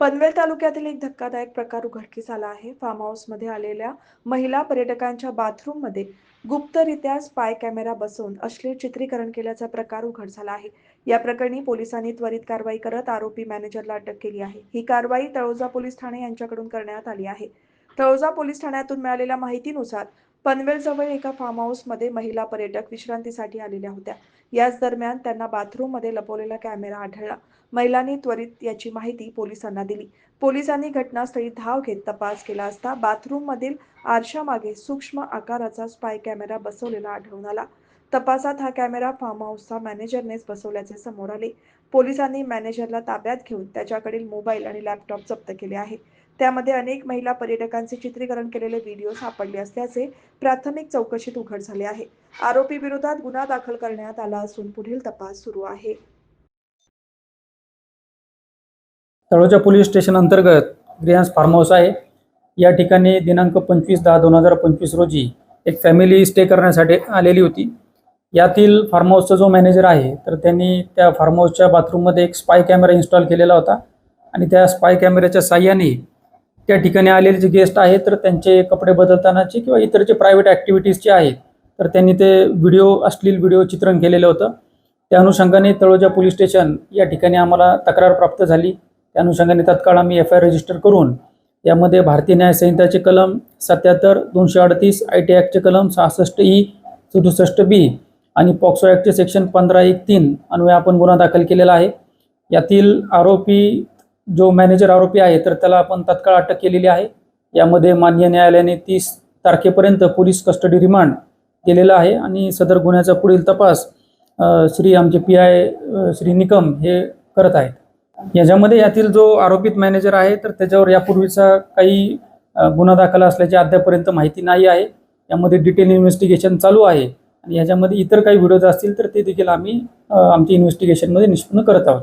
पनवेल तालुक्यातील एक धक्कादायक प्रकार उघडकीस आला आहे. फार्म हाऊसमध्ये आलेल्या महिला पर्यटकांच्या बाथरूममध्ये गुप्तरित्या स्पाय कॅमेरा बसवून अश्लील चित्रीकरण केल्याचा प्रकार उघड झाला आहे. या प्रकरणी पोलिसांनी त्वरित कारवाई करत आरोपी मॅनेजरला अटक केली आहे. ही कारवाई तळोजा पोलीस ठाणे यांच्याकडून करण्यात आली आहे. तळोजा पोलीस ठाण्यातून मिळालेल्या माहितीनुसार पनवेलजवळ एका फार्म हाऊसमध्ये महिला पर्यटक विश्रांतीसाठी आलेल्या होत्या. याच दरम्यान त्यांना बाथरूममध्ये लपवलेला कॅमेरा आढळला. महिलांनी त्वरित याची माहिती पोलिसांना दिली. पोलिसांनी घटनास्थळी धाव घेत तपास केला असता बाथरूममधील आरशामागे सूक्ष्म आकाराचा स्पाय कॅमेरा बसवलेला आढळून आला. तपासात हा कॅमेरा फार्म हाऊसचा मॅनेजरनेच बसवल्याचे समोर आले. पोलिसांनी मॅनेजरला ताब्यात घेऊन त्याच्याकडील मोबाईल आणि लॅपटॉप जप्त केले आहे. त्यामध्ये अनेक महिला पर्यटकांचे चित्रीकरण केलेले व्हिडिओ सापडले असल्याचे प्राथमिक चौकशीत उघड झाले आहे. आरोपी विरोधात गुन्हा दाखल करण्यात आला असून पुढील तपास सुरू आहे. तळोजा पोलीस स्टेशन अंतर्गत ग्रियांस फार्म हाऊस आहे. या ठिकाणी दिनांक पंचवीस दहा दोन हजार पंचवीस रोजी एक फॅमिली स्टे करण्यासाठी आलेली होती. यातील फार्म हाऊसचा जो मॅनेजर आहे तर त्यांनी त्या फार्म हाऊसच्या बाथरूममध्ये एक स्पाय कॅमेरा इन्स्टॉल केलेला होता. आणि त्या स्पाय कॅमेऱ्याच्या साह्याने त्या ठिकाणी आलेले जे गेस्ट आहेत तर त्यांचे कपडे बदलतानाचे किंवा इतर जे प्रायव्हेट ॲक्टिव्हिटीज जे आहेत तर त्यांनी ते व्हिडिओ अश्लील व्हिडिओ चित्रण केलेलं होतं. त्या अनुषंगाने तळोजा पोलीस स्टेशन या ठिकाणी आम्हाला तक्रार प्राप्त झाली. त्या अनुषंगाने तत्काळ आम्ही एफ आय आर रजिस्टर करून यामध्ये भारतीय न्याय संहिताचे कलम सत्याहत्तर दोनशे अडतीस आय टी ॲक्टचे कलम सहासष्ट e, ई सदुसष्ट बी आणि पॉक्सो ॲक्टचे सेक्शन पंधरा एक तीन अन्वये आपण गुन्हा दाखल केलेला आहे. यातील आरोपी जो मॅनेजर आरोपी आहे तर त्याला आपण तत्काळ अटक केलेली आहे. यामध्ये मान्य न्यायालयाने तीस तारखेपर्यंत पोलीस कस्टडी रिमांड केलेला आहे आणि सदर गुन्ह्याचा पुढील तपास श्री आमचे पी आय श्री निकम हे करत आहेत. याच्यामध्ये यातील जो आरोपित मॅनेजर आहे तर त्याच्यावर यापूर्वीचा काही गुन्हा दाखल असल्याची अद्यापर्यंत माहिती नाही आहे. यामध्ये डिटेल इन्व्हेस्टिगेशन चालू आहे. आणि याच्यामध्ये इतर काही व्हिडिओज असतील तर ते देखील आम्ही आमच्या इन्व्हेस्टिगेशनमध्ये निष्पन्न करत आहोत.